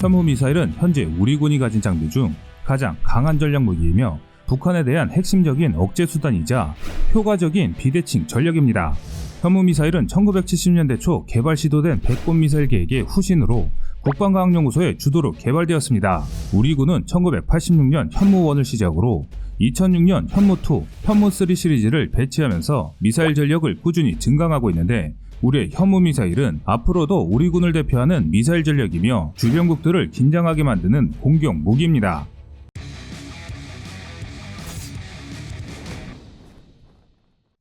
현무 미사일은 현재 우리 군이 가진 장비 중 가장 강한 전략 무기이며 북한에 대한 핵심적인 억제 수단이자 효과적인 비대칭 전력입니다. 현무 미사일은 1970년대 초 개발 시도된 백곰 미사일 계획의 후신으로 국방과학연구소의 주도로 개발되었습니다. 우리 군은 1986년 현무1을 시작으로 2006년 현무2, 현무3 시리즈를 배치하면서 미사일 전력을 꾸준히 증강하고 있는데 우리의 현무 미사일은 앞으로도 우리 군을 대표하는 미사일 전력이며 주변국들을 긴장하게 만드는 공격 무기입니다.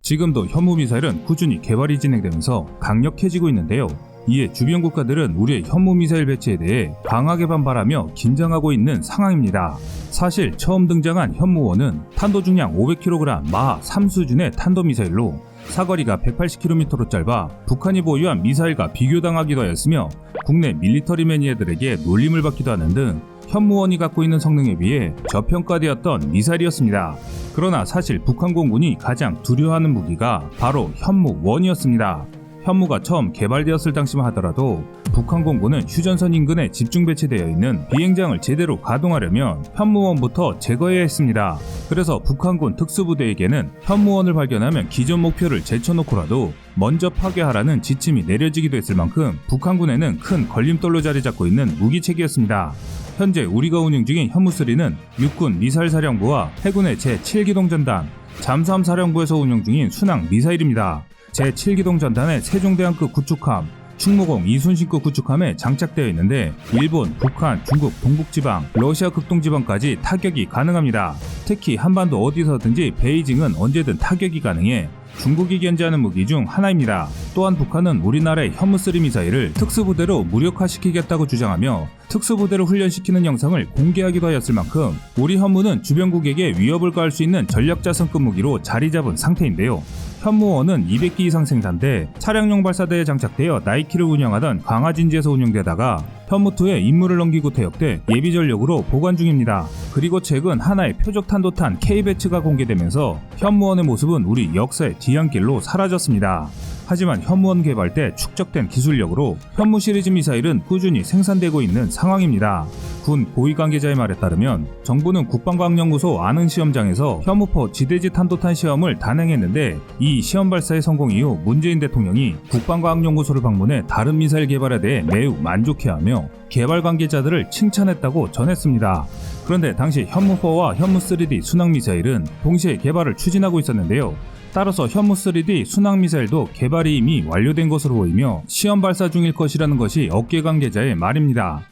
지금도 현무 미사일은 꾸준히 개발이 진행되면서 강력해지고 있는데요. 이에 주변 국가들은 우리의 현무 미사일 배치에 대해 강하게 반발하며 긴장하고 있는 상황입니다. 사실 처음 등장한 현무원은 탄도 중량 500kg 마하 3 수준의 탄도 미사일로 사거리가 180km로 짧아 북한이 보유한 미사일과 비교당하기도 하였으며 국내 밀리터리 매니아들에게 놀림을 받기도 하는 등 현무원이 갖고 있는 성능에 비해 저평가되었던 미사일이었습니다. 그러나 사실 북한 공군이 가장 두려워하는 무기가 바로 현무원이었습니다. 현무가 처음 개발되었을 당시만 하더라도 북한 공군은 휴전선 인근에 집중 배치되어 있는 비행장을 제대로 가동하려면 현무원부터 제거해야 했습니다. 그래서 북한군 특수부대에게는 현무원을 발견하면 기존 목표를 제쳐놓고라도 먼저 파괴하라는 지침이 내려지기도 했을 만큼 북한군에는 큰 걸림돌로 자리 잡고 있는 무기체계였습니다. 현재 우리가 운영 중인 현무3는 육군 미사일 사령부와 해군의 제7기동전단, 잠수함 사령부에서 운영 중인 순항 미사일입니다. 제7기동전단의 세종대왕급 구축함, 충무공 이순신급 구축함에 장착되어 있는데 일본, 북한, 중국 동북지방, 러시아 극동지방까지 타격이 가능합니다. 특히 한반도 어디서든지 베이징은 언제든 타격이 가능해 중국이 견제하는 무기 중 하나입니다. 또한 북한은 우리나라의 현무3 미사일을 특수부대로 무력화시키겠다고 주장하며 특수부대를 훈련시키는 영상을 공개하기도 하였을 만큼 우리 현무는 주변국에게 위협을 가할 수 있는 전략자성급 무기로 자리 잡은 상태인데요. 현무원은 200기 이상 생산돼 차량용 발사대에 장착되어 나이키를 운영하던 강화진지에서 운영되다가 현무2에 임무를 넘기고 퇴역돼 예비 전력으로 보관 중입니다. 그리고 최근 하나의 표적 탄도탄 K-배츠가 공개되면서 현무원의 모습은 우리 역사의 뒤안길로 사라졌습니다. 하지만 현무원 개발 때 축적된 기술력으로 현무 시리즈 미사일은 꾸준히 생산되고 있는 상황입니다. 군 고위 관계자의 말에 따르면 정부는 국방과학연구소 아는 시험장에서 현무포 지대지 탄도탄 시험을 단행했는데 이 시험 발사의 성공 이후 문재인 대통령이 국방과학연구소를 방문해 다른 미사일 개발에 대해 매우 만족해하며 개발 관계자들을 칭찬했다고 전했습니다. 그런데 당시 현무4와 현무3D 순항 미사일은 동시에 개발을 추진하고 있었는데요. 따라서 현무 3D 순항 미사일도 개발이 이미 완료된 것으로 보이며 시험 발사 중일 것이라는 것이 업계 관계자의 말입니다.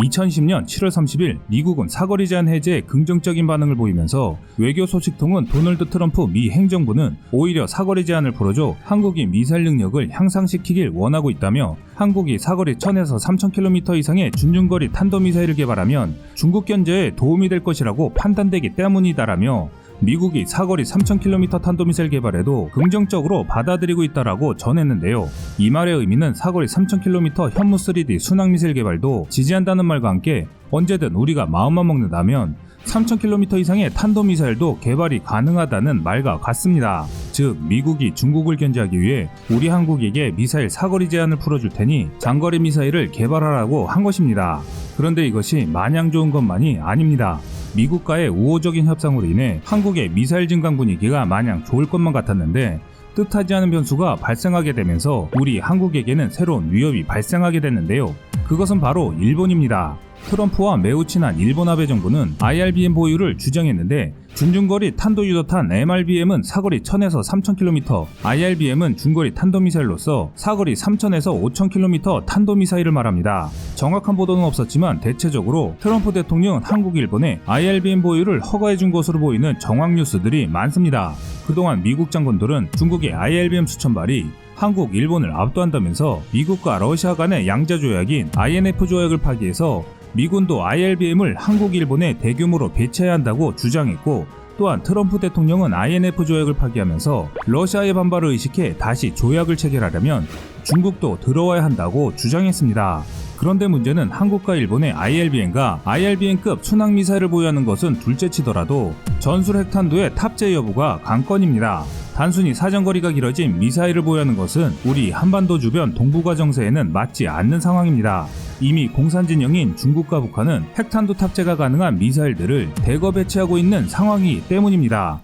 2010년 7월 30일 미국은 사거리 제한 해제에 긍정적인 반응을 보이면서 외교 소식통은 도널드 트럼프 미 행정부는 오히려 사거리 제한을 풀어줘 한국이 미사일 능력을 향상시키길 원하고 있다며 한국이 사거리 1000에서 3000km 이상의 준중거리 탄도미사일을 개발하면 중국 견제에 도움이 될 것이라고 판단되기 때문이다라며 미국이 사거리 3000km 탄도미사일 개발에도 긍정적으로 받아들이고 있다라고 전했는데요. 이 말의 의미는 사거리 3000km 현무 3D 순항미사일 개발도 지지한다는 말과 함께 언제든 우리가 마음만 먹는다면 3000km 이상의 탄도미사일도 개발이 가능하다는 말과 같습니다. 즉, 미국이 중국을 견제하기 위해 우리 한국에게 미사일 사거리 제한을 풀어줄 테니 장거리 미사일을 개발하라고 한 것입니다. 그런데 이것이 마냥 좋은 것만이 아닙니다. 미국과의 우호적인 협상으로 인해 한국의 미사일 증강 분위기가 마냥 좋을 것만 같았는데 뜻하지 않은 변수가 발생하게 되면서 우리 한국에게는 새로운 위협이 발생하게 됐는데요. 그것은 바로 일본입니다. 트럼프와 매우 친한 일본 아베 정부는 IRBM 보유를 주장했는데 준중거리 탄도 유도탄 MRBM은 사거리 1000에서 3000km, IRBM은 중거리 탄도미사일로서 사거리 3000에서 5000km 탄도미사일을 말합니다. 정확한 보도는 없었지만 대체적으로 트럼프 대통령은 한국, 일본에 IRBM 보유를 허가해준 것으로 보이는 정황 뉴스들이 많습니다. 그동안 미국 장군들은 중국의 IRBM 수천 발이 한국, 일본을 압도한다면서 미국과 러시아 간의 양자 조약인 INF 조약을 파기해서 미군도 IRBM을 한국, 일본에 대규모로 배치해야 한다고 주장했고 또한 트럼프 대통령은 INF 조약을 파기하면서 러시아의 반발을 의식해 다시 조약을 체결하려면 중국도 들어와야 한다고 주장했습니다. 그런데 문제는 한국과 일본의 IRBM과 IRBM급 순항미사일을 보유하는 것은 둘째치더라도 전술 핵탄두의 탑재 여부가 관건입니다. 단순히 사정거리가 길어진 미사일을 보유하는 것은 우리 한반도 주변 동북아 정세에는 맞지 않는 상황입니다. 이미 공산 진영인 중국과 북한은 핵탄두 탑재가 가능한 미사일들을 대거 배치하고 있는 상황이기 때문입니다.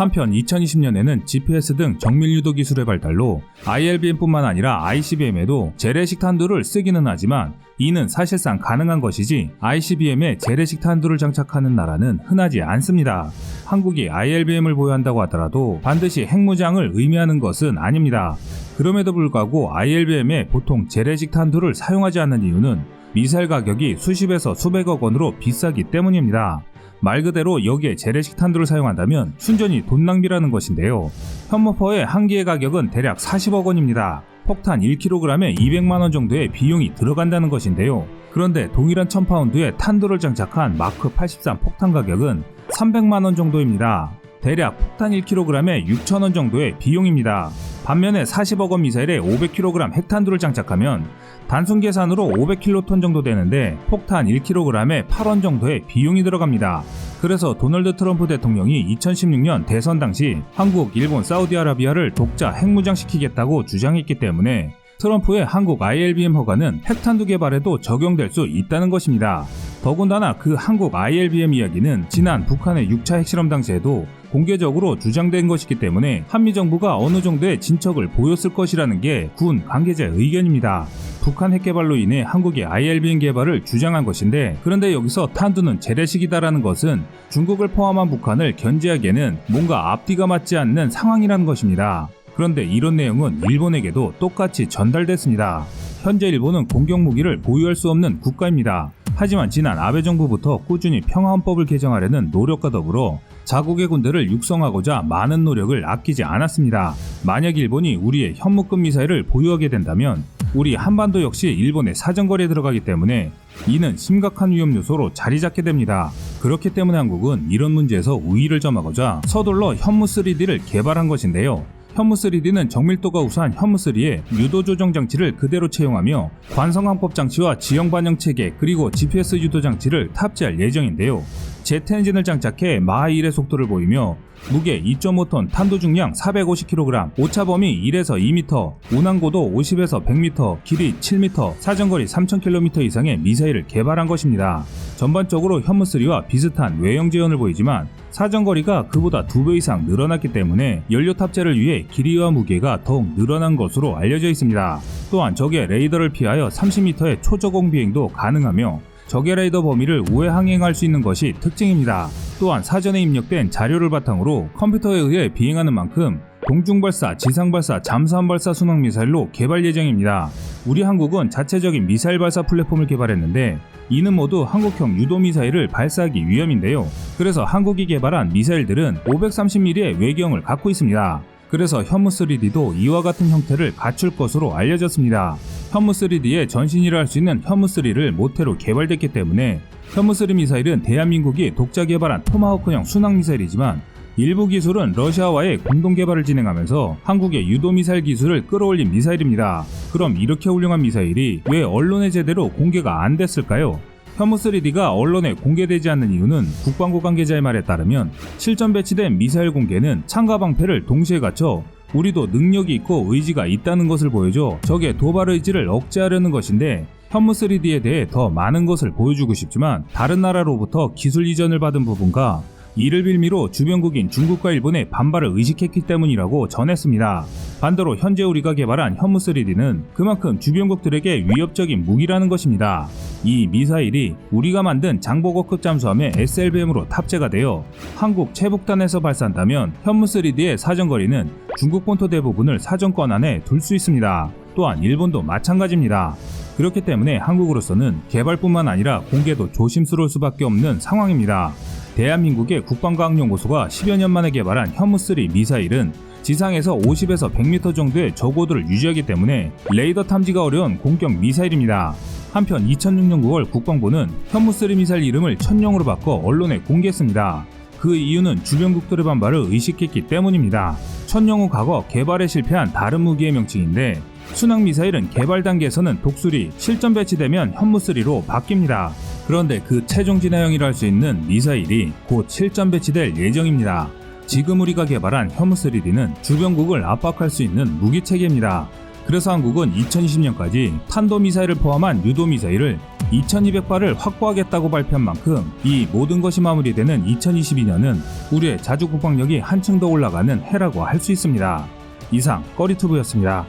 한편 2020년에는 GPS 등 정밀 유도 기술의 발달로 ILBM뿐만 아니라 ICBM에도 재래식 탄두를 쓰기는 하지만 이는 사실상 가능한 것이지 ICBM에 재래식 탄두를 장착하는 나라는 흔하지 않습니다. 한국이 ILBM을 보유한다고 하더라도 반드시 핵무장을 의미하는 것은 아닙니다. 그럼에도 불구하고 ILBM에 보통 재래식 탄두를 사용하지 않는 이유는 미사일 가격이 수십에서 수백억 원으로 비싸기 때문입니다. 말 그대로 여기에 재래식 탄두를 사용한다면 순전히 돈 낭비라는 것인데요. 현모퍼의 한 개의 가격은 대략 40억 원입니다. 폭탄 1kg에 200만 원 정도의 비용이 들어간다는 것인데요. 그런데 동일한 1000파운드의 탄두를 장착한 마크 83 폭탄 가격은 300만 원 정도입니다. 대략 폭탄 1kg에 6천 원 정도의 비용입니다. 반면에 40억 원 미사일에 500kg 핵탄두를 장착하면 단순 계산으로 500킬로톤 정도 되는데 폭탄 1kg에 8원 정도의 비용이 들어갑니다. 그래서 도널드 트럼프 대통령이 2016년 대선 당시 한국, 일본, 사우디아라비아를 독자 핵무장시키겠다고 주장했기 때문에 트럼프의 한국 ILBM 허가는 핵탄두 개발에도 적용될 수 있다는 것입니다. 더군다나 그 한국 ILBM 이야기는 지난 북한의 6차 핵실험 당시에도 공개적으로 주장된 것이기 때문에 한미 정부가 어느 정도의 진척을 보였을 것이라는 게 군 관계자의 의견입니다. 북한 핵 개발로 인해 한국의 ILBM 개발을 주장한 것인데 그런데 여기서 탄두는 재래식이다라는 것은 중국을 포함한 북한을 견제하기에는 뭔가 앞뒤가 맞지 않는 상황이라는 것입니다. 그런데 이런 내용은 일본에게도 똑같이 전달됐습니다. 현재 일본은 공격 무기를 보유할 수 없는 국가입니다. 하지만 지난 아베 정부부터 꾸준히 평화헌법을 개정하려는 노력과 더불어 자국의 군대를 육성하고자 많은 노력을 아끼지 않았습니다. 만약 일본이 우리의 현무급 미사일을 보유하게 된다면 우리 한반도 역시 일본의 사정거리에 들어가기 때문에 이는 심각한 위험 요소로 자리 잡게 됩니다. 그렇기 때문에 한국은 이런 문제에서 우위를 점하고자 서둘러 현무 3D를 개발한 것인데요. 현무 3D는 정밀도가 우수한 현무 3의 유도 조정 장치를 그대로 채용하며 관성 항법 장치와 지형 반영 체계 그리고 GPS 유도 장치를 탑재할 예정인데요. 제트 엔진을 장착해 마하 1의 속도를 보이며 무게 2.5톤, 탄도 중량 450kg, 오차 범위 1에서 2m, 운항고도 50에서 100m, 길이 7m, 사정거리 3000km 이상의 미사일을 개발한 것입니다. 전반적으로 현무3와 비슷한 외형 재현을 보이지만 사정거리가 그보다 2배 이상 늘어났기 때문에 연료 탑재를 위해 길이와 무게가 더욱 늘어난 것으로 알려져 있습니다. 또한 적의 레이더를 피하여 30m의 초저공 비행도 가능하며 적의 레이더 범위를 우회 항행할 수 있는 것이 특징입니다. 또한 사전에 입력된 자료를 바탕으로 컴퓨터에 의해 비행하는 만큼 공중발사, 지상발사, 잠수함 발사 순항 미사일로 개발 예정입니다. 우리 한국은 자체적인 미사일 발사 플랫폼을 개발했는데 이는 모두 한국형 유도 미사일을 발사하기 위함인데요. 그래서 한국이 개발한 미사일들은 530mm의 외경을 갖고 있습니다. 그래서 현무 3D도 이와 같은 형태를 갖출 것으로 알려졌습니다. 현무 3D의 전신이라 할 수 있는 현무 3를 모태로 개발됐기 때문에 현무 3 미사일은 대한민국이 독자 개발한 토마호크형 순항 미사일이지만 일부 기술은 러시아와의 공동 개발을 진행하면서 한국의 유도 미사일 기술을 끌어올린 미사일입니다. 그럼 이렇게 훌륭한 미사일이 왜 언론에 제대로 공개가 안 됐을까요? 현무3D가 언론에 공개되지 않는 이유는 국방부 관계자의 말에 따르면 실전 배치된 미사일 공개는 창가 방패를 동시에 갖춰 우리도 능력이 있고 의지가 있다는 것을 보여줘 적의 도발 의지를 억제하려는 것인데 현무 3D에 대해 더 많은 것을 보여주고 싶지만 다른 나라로부터 기술 이전을 받은 부분과 이를 빌미로 주변국인 중국과 일본의 반발을 의식했기 때문이라고 전했습니다. 반대로 현재 우리가 개발한 현무 3D는 그만큼 주변국들에게 위협적인 무기라는 것입니다. 이 미사일이 우리가 만든 장보고급 잠수함의 SLBM으로 탑재가 되어 한국 최북단에서 발사한다면 현무 3D의 사정거리는 중국 본토 대부분을 사정권 안에 둘 수 있습니다. 또한 일본도 마찬가지입니다. 그렇기 때문에 한국으로서는 개발뿐만 아니라 공개도 조심스러울 수밖에 없는 상황입니다. 대한민국의 국방과학연구소가 10여 년 만에 개발한 현무3 미사일은 지상에서 50에서 100m 정도의 저고도를 유지하기 때문에 레이더 탐지가 어려운 공격 미사일입니다. 한편 2006년 9월 국방부는 현무3 미사일 이름을 천령으로 바꿔 언론에 공개했습니다. 그 이유는 주변국들의 반발을 의식했기 때문입니다. 천령후 과거 개발에 실패한 다른 무기의 명칭인데 순항 미사일은 개발 단계에서는 독수리, 실전 배치되면 현무3로 바뀝니다. 그런데 그 최종 진화형이라 할 수 있는 미사일이 곧 실전 배치될 예정입니다. 지금 우리가 개발한 혐우3D는 주변국을 압박할 수 있는 무기 체계입니다. 그래서 한국은 2020년까지 탄도미사일을 포함한 유도미사일을 2200발을 확보하겠다고 발표한 만큼 이 모든 것이 마무리되는 2022년은 우리의 자주 국방력이 한층 더 올라가는 해라고 할 수 있습니다. 이상 꺼리투브였습니다.